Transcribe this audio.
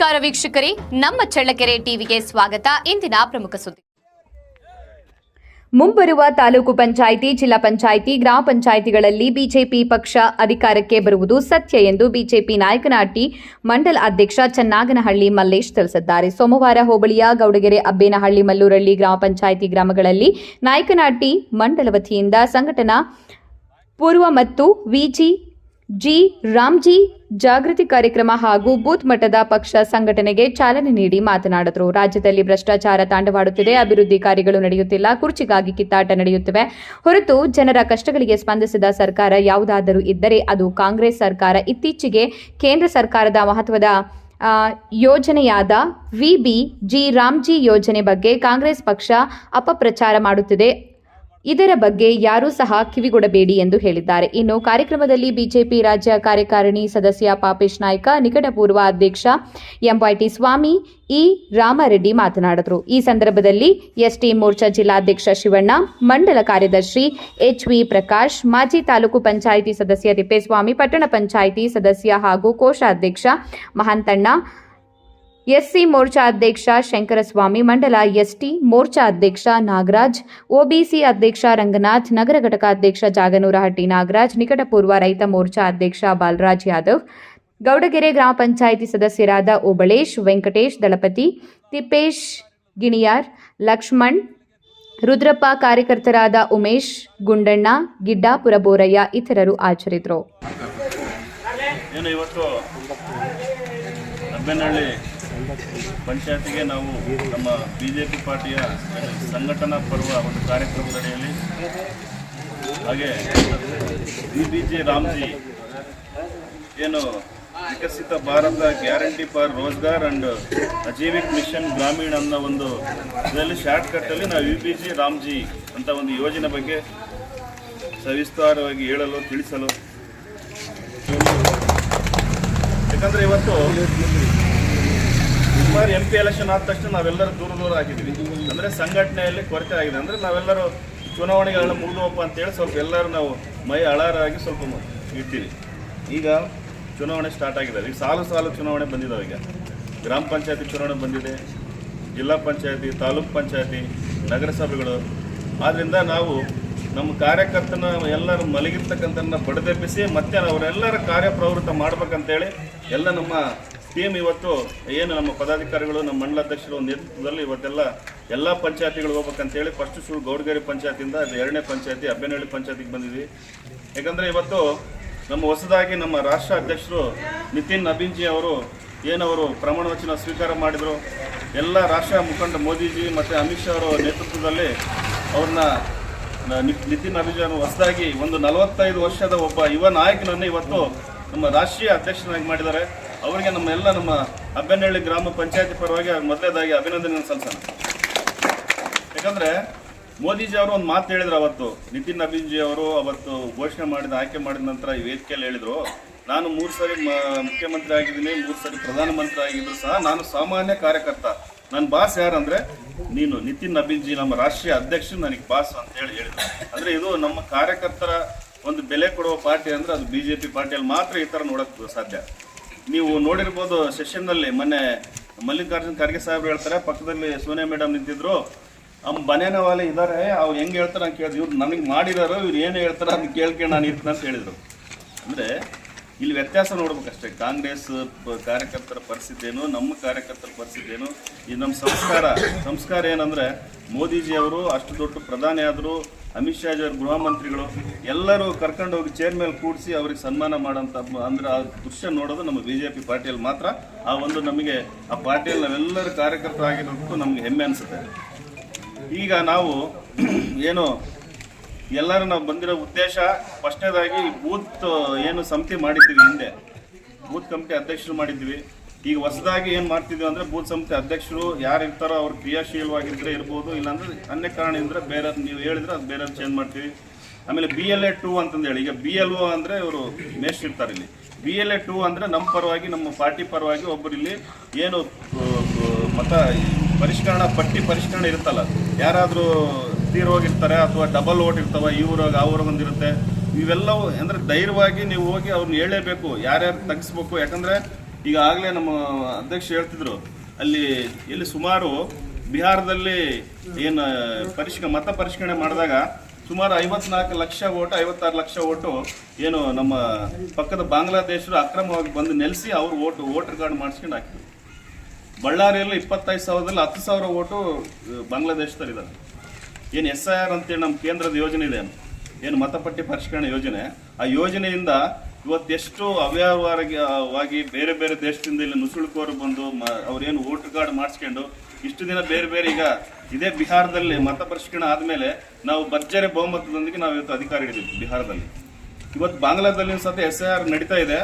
ವೀಕ್ಷಕರೇ, ನಮ್ಮ ಚಳ್ಳಕೆರೆ ಟಿವಿಗೆ ಸ್ವಾಗತ. ಇಂದಿನ ಪ್ರಮುಖ ಸುದ್ದಿ. ಮುಂಬರುವ ತಾಲೂಕು ಪಂಚಾಯಿತಿ, ಜಿಲ್ಲಾ ಪಂಚಾಯಿತಿ, ಗ್ರಾಮ ಪಂಚಾಯಿತಿಗಳಲ್ಲಿ ಬಿಜೆಪಿ ಪಕ್ಷ ಅಧಿಕಾರಕ್ಕೆ ಬರುವುದು ಸತ್ಯ ಎಂದು ಬಿಜೆಪಿ ನಾಯಕನಹಟ್ಟಿ ಮಂಡಲ ಅಧ್ಯಕ್ಷ ಚನ್ನಾಗನಹಳ್ಳಿ ಮಲ್ಲೇಶ್ ತಿಳಿಸಿದ್ದಾರೆ. ಸೋಮವಾರ ಹೋಬಳಿಯ ಗೌಡಗೆರೆ ಅಬ್ಬೇನಹಳ್ಳಿ ಮಲ್ಲೂರಳ್ಳಿ ಗ್ರಾಮ ಪಂಚಾಯಿತಿ ಗ್ರಾಮಗಳಲ್ಲಿ ನಾಯಕನಾಟಿ ಮಂಡಲ ವತಿಯಿಂದ ಸಂಘಟನಾ ಪೂರ್ವ ಮತ್ತು ವಿಜಿ ಜಿ. ರಾಮ್ಜಿ ಜಾಗೃತಿ ಕಾರ್ಯಕ್ರಮ ಹಾಗೂ ಬೂತ್ ಮಟ್ಟದ ಪಕ್ಷ ಸಂಘಟನೆಗೆ ಚಾಲನೆ ನೀಡಿ ಮಾತನಾಡಿದರು. ರಾಜ್ಯದಲ್ಲಿ ಭ್ರಷ್ಟಾಚಾರ ತಾಂಡವಾಡುತ್ತಿದೆ, ಅಭಿವೃದ್ಧಿ ಕಾರ್ಯಗಳು ನಡೆಯುತ್ತಿಲ್ಲ, ಕುರ್ಚಿಗಾಗಿ ಕಿತ್ತಾಟ ನಡೆಯುತ್ತಿವೆ. ಹೊರತು ಜನರ ಕಷ್ಟಗಳಿಗೆ ಸ್ಪಂದಿಸಿದ ಸರ್ಕಾರ ಯಾವುದಾದರೂ ಇದ್ದರೆ ಅದು ಕಾಂಗ್ರೆಸ್ ಸರ್ಕಾರ. ಇತ್ತೀಚೆಗೆ ಕೇಂದ್ರ ಸರ್ಕಾರದ ಮಹತ್ವದ ಯೋಜನೆಯಾದ ವಿಬಿ ಜಿ ರಾಮ್ಜಿ ಯೋಜನೆ ಬಗ್ಗೆ ಕಾಂಗ್ರೆಸ್ ಪಕ್ಷ ಅಪಪ್ರಚಾರ ಮಾಡುತ್ತಿದೆ. ಇದರ ಬಗ್ಗೆ ಯಾರೂ ಸಹ ಕಿವಿಗೊಡಬೇಡಿ ಎಂದು ಹೇಳಿದ್ದಾರೆ. ಇನ್ನು ಕಾರ್ಯಕ್ರಮದಲ್ಲಿ ಬಿಜೆಪಿ ರಾಜ್ಯ ಕಾರ್ಯಕಾರಿಣಿ ಸದಸ್ಯ ಪಾಪೇಶ್ ನಾಯ್ಕ, ನಿಕಟಪೂರ್ವ ಅಧ್ಯಕ್ಷ ಎಂವೈಟಿ ಸ್ವಾಮಿ, ಇ ರಾಮರೆಡ್ಡಿ ಮಾತನಾಡಿದರು. ಈ ಸಂದರ್ಭದಲ್ಲಿ ಎಸ್ಟಿ ಮೋರ್ಚಾ ಜಿಲ್ಲಾಧ್ಯಕ್ಷ ಶಿವಣ್ಣ, ಮಂಡಲ ಕಾರ್ಯದರ್ಶಿ ಎಚ್ವಿ ಪ್ರಕಾಶ್, ಮಾಜಿ ತಾಲೂಕು ಪಂಚಾಯಿತಿ ಸದಸ್ಯ ತಿಪ್ಪೇಸ್ವಾಮಿ, ಪಟ್ಟಣ ಪಂಚಾಯಿತಿ ಸದಸ್ಯ ಹಾಗೂ ಕೋಶಾಧ್ಯಕ್ಷ ಮಹಾಂತಣ್ಣ ಎಸ್ಸಿ ಮೋರ್ಚಾ ಅಧ್ಯಕ್ಷ ಶಂಕರಸ್ವಾಮಿ, ಮಂಡಲ ಎಸ್ಟಿ ಮೋರ್ಚಾ ಅಧ್ಯಕ್ಷ ನಾಗರಾಜ್, ಒಬಿಸಿ ಅಧ್ಯಕ್ಷ ರಂಗನಾಥ್, ನಗರ ಘಟಕ ಅಧ್ಯಕ್ಷ ಜಾಗನೂರಹಟ್ಟಿ ನಾಗರಾಜ್, ನಿಕಟಪೂರ್ವ ರೈತ ಮೋರ್ಚಾ ಅಧ್ಯಕ್ಷ ಬಾಲರಾಜ್ ಯಾದವ್, ಗೌಡಗೆರೆ ಗ್ರಾಮ ಪಂಚಾಯಿತಿ ಸದಸ್ಯರಾದ ಓಬಳೇಶ್, ವೆಂಕಟೇಶ್ ದಳಪತಿ, ತಿಪ್ಪೇಶ್ ಗಿಣಿಯಾರ್, ಲಕ್ಷ್ಮಣ್, ರುದ್ರಪ್ಪ ಕಾರ್ಯಕರ್ತರಾದ ಉಮೇಶ್, ಗುಂಡಣ್ಣ ಗಿಡ್ಡಾಪುರ ಬೋರಯ್ಯ ಇತರರು ಹಾಜರಿದ್ದರು. ಪಂಚಾಯತಿಗೆ ನಾವು ನಮ್ಮ ಬಿ ಜೆ ಪಿ ಪಾರ್ಟಿಯ ಸಂಘಟನಾ ಪರ್ವ ಒಂದು ಕಾರ್ಯಕ್ರಮದಡಿಯಲ್ಲಿ ಹಾಗೆ ಬಿ ಬಿ ಜೆ ರಾಮ್ಜಿ ಏನು Viksit Bharat guarantee for Rozgar and Ajeevika mission Gramin ಅನ್ನೋ ಒಂದು ಇದರಲ್ಲಿ ಶಾರ್ಟ್ಕಟ್ಟಲ್ಲಿ ನಾವು ಯು ಬಿ ಜಿ ರಾಮ್ಜಿ ಅಂತ ಒಂದು ಯೋಜನೆ ಬಗ್ಗೆ ಸವಿಸ್ತಾರವಾಗಿ ಹೇಳಲು, ತಿಳಿಸಲು ಯಾಕಂದರೆ ಇವತ್ತು ಸುಮಾರು ಎಂ ಪಿ ಎಲೆಕ್ಷನ್ ಆದ ತಕ್ಷಣ ನಾವೆಲ್ಲರೂ ದೂರ ದೂರ ಆಗಿದ್ದೀವಿ. ಅಂದ್ರೆ ಸಂಘಟನೆಯಲ್ಲಿ ಕೊರತೆ ಆಗಿದೆ. ಅಂದ್ರೆ ನಾವೆಲ್ಲರೂ ಚುನಾವಣೆಗಳನ್ನ ಮುಗಿದೋಪ್ಪ ಅಂತೇಳಿ ಸ್ವಲ್ಪ ಎಲ್ಲರೂ ನಾವು ಮೈ ಅಳಾರಾಗಿ ಸ್ವಲ್ಪ ಇರ್ತೀವಿ. ಈಗ ಚುನಾವಣೆ ಸ್ಟಾರ್ಟ್ ಆಗಿದೆ. ಈಗ ಸಾಲು ಸಾಲು ಚುನಾವಣೆ ಬಂದಿದ್ದಾವೆ ಈಗ. ಗ್ರಾಮ ಪಂಚಾಯತಿ ಚುನಾವಣೆ ಬಂದಿದೆ. ಜಿಲ್ಲಾ ಪಂಚಾಯತಿ, ತಾಲೂಕು ಪಂಚಾಯತಿ, ನಗರಸಭೆಗಳು. ಆದ್ದರಿಂದ ನಾವು ನಮ್ಮ ಕಾರ್ಯಕರ್ತನ ಎಲ್ಲರೂ ಮಲಗಿರ್ತಕ್ಕಂಥ ಬಡದೆಬ್ಬಿಸಿ ಮತ್ತೆ ಅವರೆಲ್ಲರ ಕಾರ್ಯಪ್ರವೃತ್ತ ಮಾಡ್ಬೇಕಂತೇಳಿ ಎಲ್ಲ ನಮ್ಮ ಟೀಮ್ ಇವತ್ತು ಏನು ನಮ್ಮ ಪದಾಧಿಕಾರಿಗಳು, ನಮ್ಮ ಮಂಡಲಾಧ್ಯಕ್ಷರು ನೇತೃತ್ವದಲ್ಲಿ ಇವತ್ತೆಲ್ಲ ಎಲ್ಲ ಪಂಚಾಯತಿಗಳು ಹೋಗ್ಬೇಕಂತೇಳಿ ಫಸ್ಟ್ ಶುರು ಗೌಡಗೇರಿ ಪಂಚಾಯತಿಯಿಂದ ಅದು ಎರಡನೇ ಪಂಚಾಯತಿ ಅಬ್ಬೆನಹಳ್ಳಿ ಪಂಚಾಯತಿಗೆ ಬಂದಿದ್ವಿ. ಯಾಕಂದರೆ ಇವತ್ತು ನಮ್ಮ ಹೊಸದಾಗಿ ನಮ್ಮ ರಾಷ್ಟ್ರ ಅಧ್ಯಕ್ಷರು ನಿತಿನ್ ನಬೀನ್ಜಿ ಅವರು ಏನವರು ಪ್ರಮಾಣ ವಚನ ಸ್ವೀಕಾರ ಮಾಡಿದರು. ಎಲ್ಲ ರಾಷ್ಟ್ರ ಮುಖಂಡ ಮೋದಿಜಿ ಮತ್ತು ಅಮಿತ್ ಶಾ ಅವರ ನೇತೃತ್ವದಲ್ಲಿ ಅವ್ರನ್ನ ನಿತಿನ್ ನಿ- ಅವರು ಹೊಸದಾಗಿ ಒಂದು ನಲವತ್ತೈದು ವರ್ಷದ ಒಬ್ಬ ಯುವ ನಾಯಕನನ್ನು ಇವತ್ತು ನಮ್ಮ ರಾಷ್ಟ್ರೀಯ ಅಧ್ಯಕ್ಷನಾಗಿ ಮಾಡಿದ್ದಾರೆ. ಅವರಿಗೆ ನಮ್ಮ ಎಲ್ಲ ನಮ್ಮ ಅಬ್ಬೆನಹಳ್ಳಿ ಗ್ರಾಮ ಪಂಚಾಯತಿ ಪರವಾಗಿ ಮೊದಲೇದಾಗಿ ಅಭಿನಂದನೆ ಸಲ್ಲಿಸೋಣ. ಯಾಕಂದ್ರೆ ಮೋದಿಜಿ ಅವರು ಒಂದು ಮಾತು ಹೇಳಿದ್ರು ಅವತ್ತು, ನಿತಿನ್ ಅಭಿನ್ಜಿ ಅವರು ಅವತ್ತು ಘೋಷಣೆ ಮಾಡಿದ, ಆಯ್ಕೆ ಮಾಡಿದ ನಂತರ ಈ ವೇದಿಕೆಯಲ್ಲಿ ಹೇಳಿದ್ರು, ನಾನು ಮೂರು ಸಾರಿ ಮುಖ್ಯಮಂತ್ರಿ ಆಗಿದ್ದೀನಿ, ಮೂರು ಸರಿ ಪ್ರಧಾನಮಂತ್ರಿ ಆಗಿದ್ರು ಸಹ ನಾನು ಸಾಮಾನ್ಯ ಕಾರ್ಯಕರ್ತ. ನನ್ನ ಬಾಸ್ ಯಾರಂದ್ರೆ, ನೀನು ನಿತಿನ್ ಅಭಿನ್ಜಿ ನಮ್ಮ ರಾಷ್ಟ್ರೀಯ ಅಧ್ಯಕ್ಷ, ನನಗೆ ಬಾಸ್ ಅಂತ ಹೇಳಿ ಹೇಳಿದ್ರು. ಅಂದ್ರೆ ಇದು ನಮ್ಮ ಕಾರ್ಯಕರ್ತರ ಒಂದು ಬೆಲೆ ಕೊಡುವ ಪಾರ್ಟಿ ಅಂದ್ರೆ ಅದು ಬಿಜೆಪಿ ಪಾರ್ಟಿಯಲ್ಲಿ ಮಾತ್ರ ಈ ತರ ನೋಡೋಕ್ಕೆ ಸಾಧ್ಯ. ನೀವು ನೋಡಿರ್ಬೋದು ಸೆಷನ್ನಲ್ಲಿ ಮೊನ್ನೆ ಮಲ್ಲಿಕಾರ್ಜುನ್ ಖರ್ಗೆ ಸಾಹೇಬ್ರು ಹೇಳ್ತಾರೆ, ಪಕ್ಕದಲ್ಲಿ ಸೋನಿಯಾ ಮೇಡಮ್ ನಿಂತಿದ್ರು. ನಮ್ಮ ಬನೇನ ವಾಲೆ ಇದ್ದಾರೆ ಅವ್ರು ಹೆಂಗೆ ಹೇಳ್ತಾರೆ ಅಂತ ಕೇಳಿದ್ರು. ಇವ್ರು ನನಗೆ ಮಾಡಿದಾರೋ ಇವ್ರು ಏನು ಹೇಳ್ತಾರೆ ಅದನ್ನ ಕೇಳ್ಕೊಂಡು ನಾನು ಇರ್ತೀನಿ ಅಂತ ಹೇಳಿದರು. ಅಂದರೆ ಇಲ್ಲಿ ವ್ಯತ್ಯಾಸ ನೋಡ್ಬೇಕಷ್ಟೇ. ಕಾಂಗ್ರೆಸ್ ಕಾರ್ಯಕರ್ತರ ಪರಿಸ್ಥಿತಿ ಏನು ನಮ್ಮ ಕಾರ್ಯಕರ್ತರ ಪರಿಸ್ಥಿತಿ ಏನು ಈ ನಮ್ಮ ಸಂಸ್ಕಾರ. ಸಂಸ್ಕಾರ ಏನಂದರೆ ಮೋದಿಜಿ ಅವರು ಅಷ್ಟು ದೊಡ್ಡ ಪ್ರಧಾನಿ ಆದರು ಅಮಿತ್ ಶಾ ಜಿ ಅವರು ಗೃಹ ಮಂತ್ರಿಗಳು, ಎಲ್ಲರೂ ಕರ್ಕೊಂಡು ಹೋಗಿ ಚೇರ್ ಮೇಲೆ ಕೂಡಿಸಿ ಅವ್ರಿಗೆ ಸನ್ಮಾನ ಮಾಡೋಂಥ ಅಂದ್ರೆ ಆ ದೃಶ್ಯ ನೋಡೋದು ನಮ್ಮ ಬಿ ಜೆ ಪಿ ಪಾರ್ಟಿಯಲ್ಲಿ ಮಾತ್ರ. ಆ ಒಂದು ನಮಗೆ, ಆ ಪಾರ್ಟಿಯಲ್ಲಿ ನಾವೆಲ್ಲರೂ ಕಾರ್ಯಕರ್ತರಾಗಿರೋದಕ್ಕೂ ನಮಗೆ ಹೆಮ್ಮೆ ಅನಿಸುತ್ತೆ. ಈಗ ನಾವು ಏನು, ಎಲ್ಲರೂ ನಾವು ಬಂದಿರೋ ಉದ್ದೇಶ, ಫಸ್ಟ್ನೇದಾಗಿ ಬೂತ್, ಏನು ಸಮಿತಿ ಮಾಡಿದ್ದೀವಿ ಹಿಂದೆ. ಬೂತ್ ಕಮಿಟಿ ಅಧ್ಯಕ್ಷರು ಮಾಡಿದ್ವಿ ಈಗ ಹೊಸದಾಗಿ ಏನು ಮಾಡ್ತಿದ್ವಿ ಅಂದ್ರೆ ಬೂತ್ ಸಮಿತಿ ಅಧ್ಯಕ್ಷರು ಯಾರು ಇರ್ತಾರೋ ಅವ್ರು ಕ್ರಿಯಾಶೀಲವಾಗಿದ್ದರೆ ಇರ್ಬೋದು, ಇಲ್ಲಾಂದ್ರೆ ಅನ್ಯ ಕಾರಣದಿಂದ ಬೇರೆ ನೀವು ಹೇಳಿದ್ರೆ ಅದು ಬೇರೆ ಚೇಂಜ್ ಮಾಡ್ತೀವಿ. ಆಮೇಲೆ ಬಿ ಎಲ್ ಎ ಟು ಅಂತಂದೇಳಿ, ಈಗ ಬಿ ಎಲ್ ಒ ಅಂದರೆ ಇವರು ಮೇಸ್ಟ್ ಇರ್ತಾರೆ ಇಲ್ಲಿ. ಬಿ ಎಲ್ ಎ ಟು ಅಂದರೆ ನಮ್ಮ ಪರವಾಗಿ, ನಮ್ಮ ಪಾರ್ಟಿ ಪರವಾಗಿ ಒಬ್ಬರು ಇಲ್ಲಿ ಏನು ಮತ ಪರಿಷ್ಕರಣ, ಪಟ್ಟಿ ಪರಿಷ್ಕರಣೆ ಇರುತ್ತಲ್ಲ, ಯಾರಾದರೂ ತೀರೋಗಿರ್ತಾರೆ ಅಥವಾ ಡಬಲ್ ಓಟ್ ಇರ್ತಾವ, ಈ ಊರಾಗ ಆ ಊರಾಗ ಒಂದಿರುತ್ತೆ, ಇವೆಲ್ಲವೂ ಅಂದರೆ ಧೈರ್ಯವಾಗಿ ನೀವು ಹೋಗಿ ಅವ್ರನ್ನ ಹೇಳಲೇಬೇಕು ಯಾರ್ಯಾರು ತಗ್ಸ್ಬೇಕು, ಯಾಕಂದರೆ ಈಗ ಆಗಲೇ ನಮ್ಮ ಅಧ್ಯಕ್ಷ ಹೇಳ್ತಿದ್ರು, ಅಲ್ಲಿ ಎಲ್ಲಿ ಸುಮಾರು ಬಿಹಾರದಲ್ಲಿ ಏನು ಪರಿಷ್ಕ, ಮತ ಪರಿಷ್ಕರಣೆ ಮಾಡಿದಾಗ ಸುಮಾರು ಐವತ್ನಾಲ್ಕು ಲಕ್ಷ ಓಟು, ಐವತ್ತಾರು ಲಕ್ಷ ಓಟು ಏನು ನಮ್ಮ ಪಕ್ಕದ ಬಾಂಗ್ಲಾದೇಶರು ಅಕ್ರಮವಾಗಿ ಬಂದು ನೆಲೆಸಿ ಅವರು ಓಟು, ವೋಟರ್ ಕಾರ್ಡ್ ಮಾಡಿಸ್ಕೊಂಡು ಹಾಕಿದ್ರು. ಬಳ್ಳಾರಿಯಲ್ಲಿ ಇಪ್ಪತ್ತೈದು ಸಾವಿರದಲ್ಲಿ ಹತ್ತು ಸಾವಿರ ಓಟು ಬಾಂಗ್ಲಾದೇಶದಲ್ಲಿದ್ದಾರೆ ಏನು ಎಸ್ ಐ ಆರ್ ಅಂತೇಳಿ ನಮ್ಮ ಕೇಂದ್ರದ ಯೋಜನೆ ಇದೆ. ಏನು ಮತಪಟ್ಟಿ ಪರಿಷ್ಕರಣೆ ಯೋಜನೆ. ಆ ಯೋಜನೆಯಿಂದ ಇವತ್ತೆಷ್ಟು ಅವ್ಯವಹಾರವಾಗಿ ಬೇರೆ ಬೇರೆ ದೇಶದಿಂದ ಇಲ್ಲಿ ನುಸುಳುಕೋರು ಬಂದು ಅವ್ರೇನು ವೋಟರ್ ಕಾರ್ಡ್ ಮಾಡಿಸ್ಕೊಂಡು ಇಷ್ಟು ದಿನ ಬೇರೆ ಬೇರೆ ಈಗ ಇದೇ ಬಿಹಾರದಲ್ಲಿ ಮತ ಪರಿಷ್ಕರಣೆ ಆದಮೇಲೆ ನಾವು ಭರ್ಜರಿ ಬಹುಮತದೊಂದಿಗೆ ನಾವು ಇವತ್ತು ಅಧಿಕಾರ ಹಿಡಿದಿದ್ವಿ ಬಿಹಾರದಲ್ಲಿ. ಇವತ್ತು ಬಾಂಗ್ಲಾದಲ್ಲಿ ಸತ ಎಸ್ ಐ ಆರ್ ನಡೀತಾ ಇದೆ.